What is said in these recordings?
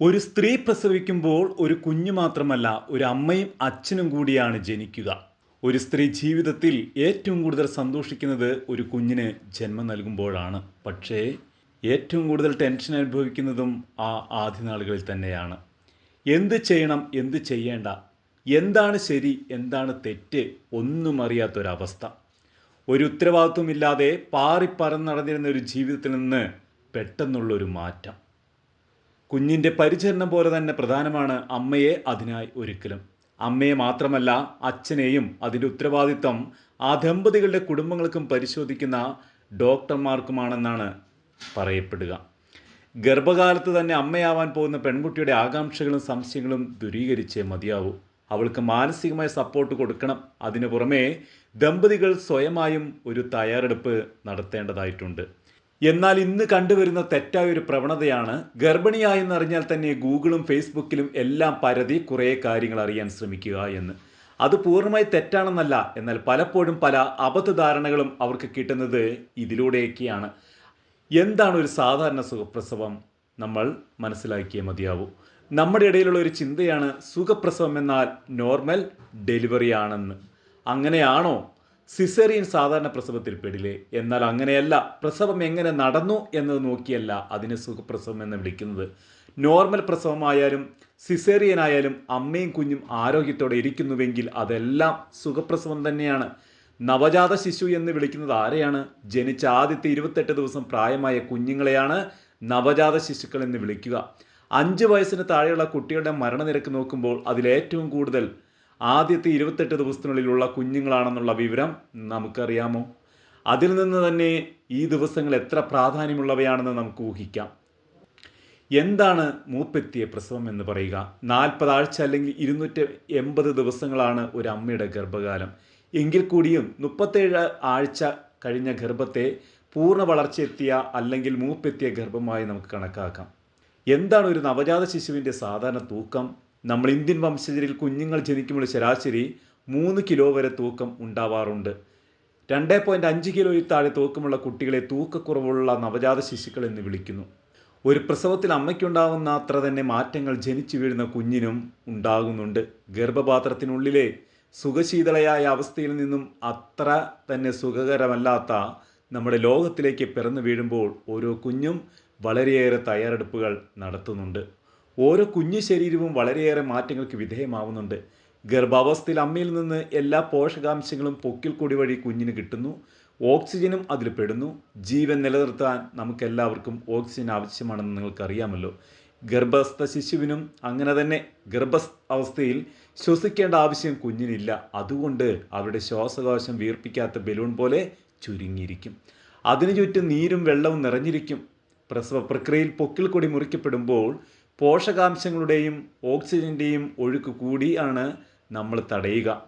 ഒരു സ്ത്രീ പ്രസവിക്കുമ്പോൾ ഒരു കുഞ്ഞു മാത്രമല്ല ഒരു അമ്മയും അച്ഛനും കൂടിയാണ് ജനിക്കുക. ഒരു സ്ത്രീ ജീവിതത്തിൽ ഏറ്റവും കൂടുതൽ സന്തോഷിക്കുന്നത് ഒരു കുഞ്ഞിന് ജന്മം നൽകുമ്പോഴാണ്. പക്ഷേ ഏറ്റവും കൂടുതൽ ടെൻഷൻ അനുഭവിക്കുന്നതും ആ ആദ്യ നാളുകളിൽ തന്നെയാണ്. എന്ത് ചെയ്യണം എന്ത് ചെയ്യേണ്ട എന്താണ് ശരി എന്താണ് തെറ്റ് ഒന്നും അറിയാത്തൊരവസ്ഥ. ഒരു ഉത്തരവാദിത്വമില്ലാതെ പാറിപ്പറന്ന് നടന്നിരുന്ന ഒരു ജീവിതത്തിൽ നിന്ന് പെട്ടെന്നുള്ളൊരു മാറ്റം. കുഞ്ഞിന്റെ പരിചരണം പോലെ തന്നെ പ്രധാനമാണ് അമ്മയെ അതിനായി ഒരുക്കലും. അമ്മയെ മാത്രമല്ല അച്ഛനെയും അതിന്റെ ഉത്തരവാദിത്തം ആ ദമ്പതികളുടെ കുടുംബങ്ങൾക്കും പരിശോധിക്കുന്ന ഡോക്ടർമാർക്കുമാണെന്നാണ് പറയപ്പെടുക. ഗർഭകാലത്ത് തന്നെ അമ്മയാവാൻ പോകുന്ന പെൺകുട്ടിയുടെ ആകാംക്ഷകളും സംശയങ്ങളും ദുരീകരിച്ചേ മതിയാവൂ. അവൾക്ക് മാനസികമായ സപ്പോർട്ട് കൊടുക്കണം. അതിനു പുറമേ ദമ്പതികൾ സ്വയമായും ഒരു തയ്യാറെടുപ്പ് നടത്തേണ്ടതായിട്ടുണ്ട്. എന്നാൽ ഇന്ന് കണ്ടുവരുന്ന തെറ്റായ ഒരു പ്രവണതയാണ് ഗർഭിണിയായെന്നറിഞ്ഞാൽ തന്നെ ഗൂഗിളും ഫേസ്ബുക്കിലും എല്ലാം പരതി കുറേ കാര്യങ്ങൾ അറിയാൻ ശ്രമിക്കുക എന്ന്. അത് പൂർണമായി തെറ്റാണെന്നല്ല എന്നാൽ പലപ്പോഴും പല അബദ്ധധാരണകളും അവർക്ക് കിട്ടുന്നത് ഇതിലൂടെയൊക്കെയാണ്. എന്താണ് ഒരു സാധാരണ സുഖപ്രസവം? നമ്മൾ മനസ്സിലാക്കിയേ മതിയാവൂ. നമ്മുടെ ഇടയിലുള്ള ഒരു ചിന്തയാണ് സുഖപ്രസവം എന്നാൽ നോർമൽ ഡെലിവറി ആണെന്ന് അങ്ങനെയാണോ? സിസേറിയൻ സാധാരണ പ്രസവത്തിൽ പെടില്ലേ? എന്നാൽ അങ്ങനെയല്ല. പ്രസവം എങ്ങനെ നടന്നു എന്നത് നോക്കിയല്ല അതിനെ സുഖപ്രസവം എന്ന് വിളിക്കുന്നത്. നോർമൽ പ്രസവമായാലും സിസേറിയൻ ആയാലും അമ്മയും കുഞ്ഞും ആരോഗ്യത്തോടെ ഇരിക്കുന്നുവെങ്കിൽ അതെല്ലാം സുഖപ്രസവം തന്നെയാണ്. നവജാത ശിശു എന്ന് വിളിക്കുന്നത് ആരെയാണ്? ജനിച്ച ആദ്യത്തെ ഇരുപത്തെട്ട് ദിവസം പ്രായമായ കുഞ്ഞുങ്ങളെയാണ് നവജാത ശിശുക്കൾ എന്ന് വിളിക്കുക. അഞ്ച് വയസ്സിന് താഴെയുള്ള കുട്ടികളുടെ മരണനിരക്ക് നോക്കുമ്പോൾ അതിലേറ്റവും കൂടുതൽ ആദ്യത്തെ ഇരുപത്തെട്ട് ദിവസത്തിനുള്ളിലുള്ള കുഞ്ഞുങ്ങളാണെന്നുള്ള വിവരം നമുക്കറിയാമോ? അതിൽ നിന്ന് തന്നെ ഈ ദിവസങ്ങൾ എത്ര പ്രാധാന്യമുള്ളവയാണെന്ന് നമുക്ക് ഊഹിക്കാം. എന്താണ് മൂപ്പെത്തിയ പ്രസവം എന്ന് പറയുക? നാൽപ്പതാഴ്ച അല്ലെങ്കിൽ ഇരുന്നൂറ്റി എൺപത് ദിവസങ്ങളാണ് ഒരു അമ്മയുടെ ഗർഭകാലം. എങ്കിൽ കൂടിയും മുപ്പത്തേഴ് ആഴ്ച കഴിഞ്ഞ ഗർഭത്തെ പൂർണ വളർച്ചയെത്തിയ അല്ലെങ്കിൽ മൂപ്പെത്തിയ ഗർഭമായി നമുക്ക് കണക്കാക്കാം. എന്താണ് ഒരു നവജാത ശിശുവിന്റെ സാധാരണ തൂക്കം? നമ്മൾ ഇന്ത്യൻ വംശജരിൽ കുഞ്ഞുങ്ങൾ ജനിക്കുമ്പോൾ ശരാശരി മൂന്ന് കിലോ വരെ തൂക്കം ഉണ്ടാവാറുണ്ട്. രണ്ട് പോയിന്റ് അഞ്ച് കിലോയിൽ താഴെ തൂക്കമുള്ള കുട്ടികളെ തൂക്കക്കുറവുള്ള നവജാത ശിശുക്കൾ എന്ന് വിളിക്കുന്നു. ഒരു പ്രസവത്തിൽ അമ്മയ്ക്കുണ്ടാകുന്ന അത്ര തന്നെ മാറ്റങ്ങൾ ജനിച്ചു വീഴുന്ന കുഞ്ഞിനും ഉണ്ടാകുന്നുണ്ട്. ഗർഭപാത്രത്തിനുള്ളിലെ സുഖശീതളയായ അവസ്ഥയിൽ നിന്നും അത്ര തന്നെ സുഖകരമല്ലാത്ത നമ്മുടെ ലോകത്തിലേക്ക് പിറന്നു വീഴുമ്പോൾ ഓരോ കുഞ്ഞും വളരെയേറെ തയ്യാറെടുപ്പുകൾ നടത്തുന്നുണ്ട്. ഓരോ കുഞ്ഞു ശരീരവും വളരെയേറെ മാറ്റങ്ങൾക്ക് വിധേയമാവുന്നുണ്ട്. ഗർഭാവസ്ഥയിൽ അമ്മയിൽ നിന്ന് എല്ലാ പോഷകാംശങ്ങളും പൊക്കിൽ കൂടി വഴി കുഞ്ഞിന് കിട്ടുന്നു. ഓക്സിജനും അതിൽ പെടുന്നു. ജീവൻ നിലനിർത്താൻ നമുക്കെല്ലാവർക്കും ഓക്സിജൻ ആവശ്യമാണെന്ന് നിങ്ങൾക്കറിയാമല്ലോ. ഗർഭസ്ഥ ശിശുവിനും അങ്ങനെ തന്നെ ഗർഭ അവസ്ഥയിൽ ശ്വസിക്കേണ്ട ആവശ്യം കുഞ്ഞിനില്ല. അതുകൊണ്ട് അവരുടെ ശ്വാസകോശം വീർപ്പിക്കാത്ത ബലൂൺ പോലെ ചുരുങ്ങിയിരിക്കും. അതിനു ചുറ്റും നീരും വെള്ളവും നിറഞ്ഞിരിക്കും. പ്രസവ പ്രക്രിയയിൽ പൊക്കിൽ കൊടി മുറിക്കപ്പെടുമ്പോൾ പോഷകാംശങ്ങളുടെയും ഓക്സിജന്റെയും ഒഴുക്ക് കൂടിയാണ് നമ്മൾ തടയുക.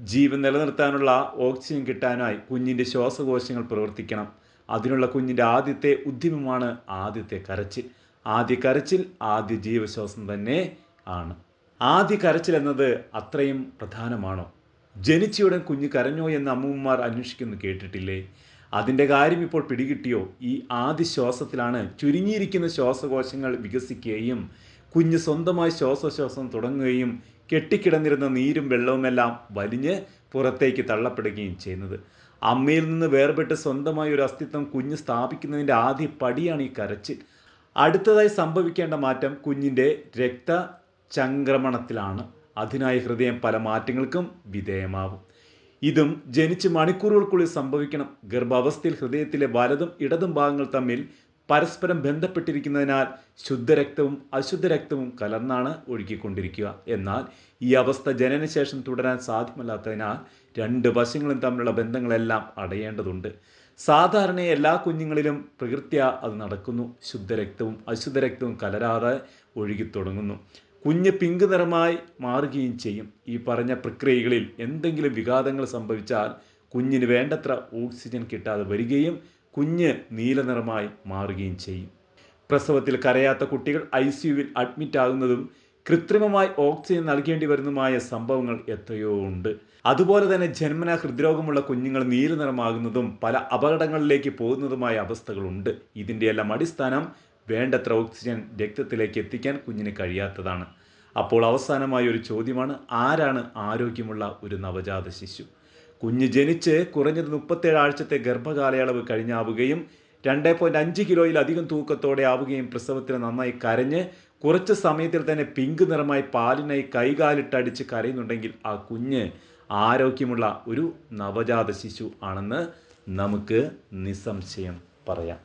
ജീവൻ നിലനിർത്താനുള്ള ഓക്സിജൻ കിട്ടാനായി കുഞ്ഞിന്റെ ശ്വാസകോശങ്ങൾ പ്രവർത്തിക്കണം. അതിനുള്ള കുഞ്ഞിന്റെ ആദ്യത്തെ ഉദ്യമമാണ് ആദ്യത്തെ കരച്ചിൽ. ആദ്യ കരച്ചിൽ ആദ്യ ജീവശ്വാസം തന്നെ ആണ്. ആദ്യ കരച്ചിൽ എന്നത് അത്രയും പ്രധാനമാണോ? ജനിച്ചയുടൻ കുഞ്ഞ് കരഞ്ഞോ എന്ന് അമ്മൂമ്മമാർ അന്വേഷിക്കുന്നു കേട്ടിട്ടില്ലേ? അതിന്റെ കാര്യം ഇപ്പോൾ പിടികിട്ടിയോ? ഈ ആദ്യ ശ്വാസത്തിലാണ് ചുരുങ്ങിയിരിക്കുന്ന ശ്വാസകോശങ്ങൾ വികസിക്കുകയും കുഞ്ഞ് സ്വന്തമായി ശ്വാസശ്വാസം തുടങ്ങുകയും കെട്ടിക്കിടന്നിരുന്ന നീരും വെള്ളവുമെല്ലാം വലിഞ്ഞ് പുറത്തേക്ക് തള്ളപ്പെടുകയും ചെയ്യുന്നത്. അമ്മയിൽ നിന്ന് വേർപെട്ട് സ്വന്തമായി ഒരു അസ്തിത്വം കുഞ്ഞ് സ്ഥാപിക്കുന്നതിന്റെ ആദ്യ പടിയാണ് ഈ കരച്ചിൽ. അടുത്തതായി സംഭവിക്കേണ്ട മാറ്റം കുഞ്ഞിന്റെ രക്തചംക്രമണത്തിലാണ്. അതിനായി ഹൃദയം പല മാറ്റങ്ങൾക്കും വിധേയമാവും. ഇതും ജനിച്ച് മണിക്കൂറുകൾക്കുള്ളിൽ സംഭവിക്കണം. ഗർഭാവസ്ഥയിൽ ഹൃദയത്തിലെ വലതും ഇടതും ഭാഗങ്ങൾ തമ്മിൽ പരസ്പരം ബന്ധപ്പെട്ടിരിക്കുന്നതിനാൽ ശുദ്ധരക്തവും അശുദ്ധരക്തവും കലർന്നാണ് ഒഴുകിക്കൊണ്ടിരിക്കുക. എന്നാൽ ഈ അവസ്ഥ ജനനശേഷം തുടരാൻ സാധ്യമല്ലാത്തതിനാൽ രണ്ട് വശങ്ങളും തമ്മിലുള്ള ബന്ധങ്ങളെല്ലാം അടയേണ്ടതുണ്ട്. സാധാരണ എല്ലാ കുഞ്ഞുങ്ങളിലും പ്രകൃത്യ അത് നടക്കുന്നു. ശുദ്ധരക്തവും അശുദ്ധരക്തവും കലരാതെ ഒഴുകി തുടങ്ങുന്നു കുഞ്ഞ് പിങ്ക് നിറമായി മാറുകയും ചെയ്യും. ഈ പറഞ്ഞ പ്രക്രിയകളിൽ എന്തെങ്കിലും വിഘാതങ്ങൾ സംഭവിച്ചാൽ കുഞ്ഞിന് വേണ്ടത്ര ഓക്സിജൻ കിട്ടാതെ വരികയും കുഞ്ഞ് നീല നിറമായി മാറുകയും ചെയ്യും. പ്രസവത്തിൽ കരയാത്ത കുട്ടികൾ ഐ സിയുവിൽ അഡ്മിറ്റ് ആകുന്നതും കൃത്രിമമായി ഓക്സിജൻ നൽകേണ്ടി വരുന്നതുമായ സംഭവങ്ങൾ എത്രയോ ഉണ്ട്. അതുപോലെ തന്നെ ജന്മന ഹൃദ്രോഗമുള്ള കുഞ്ഞുങ്ങൾ നീല നിറമാകുന്നതും പല അപകടങ്ങളിലേക്ക് പോകുന്നതുമായ അവസ്ഥകളുണ്ട്. ഇതിന്റെ എല്ലാം അടിസ്ഥാനം വേണ്ടത്ര ഓക്സിജൻ രക്തത്തിലേക്ക് എത്തിക്കാൻ കുഞ്ഞിന് കഴിയാത്തതാണ്. അപ്പോൾ അവസാനമായ ഒരു ചോദ്യമാണ് ആരാണ് ആരോഗ്യമുള്ള ഒരു നവജാത ശിശു? കുഞ്ഞ് ജനിച്ച് കുറഞ്ഞത് മുപ്പത്തേഴ് ആഴ്ചത്തെ ഗർഭകാലയളവ് കഴിഞ്ഞാവുകയും രണ്ട് പോയിന്റ് അഞ്ച് കിലോയിലധികം തൂക്കത്തോടെ ആവുകയും പ്രസവത്തിന് നന്നായി കരഞ്ഞ് കുറച്ച് സമയത്തിൽ തന്നെ പിങ്ക് നിറമായി പാലിനായി കൈകാലിട്ടടിച്ച് കരയുന്നുണ്ടെങ്കിൽ ആ കുഞ്ഞ് ആരോഗ്യമുള്ള ഒരു നവജാത ശിശു ആണെന്ന് നമുക്ക് നിസ്സംശയം പറയാം.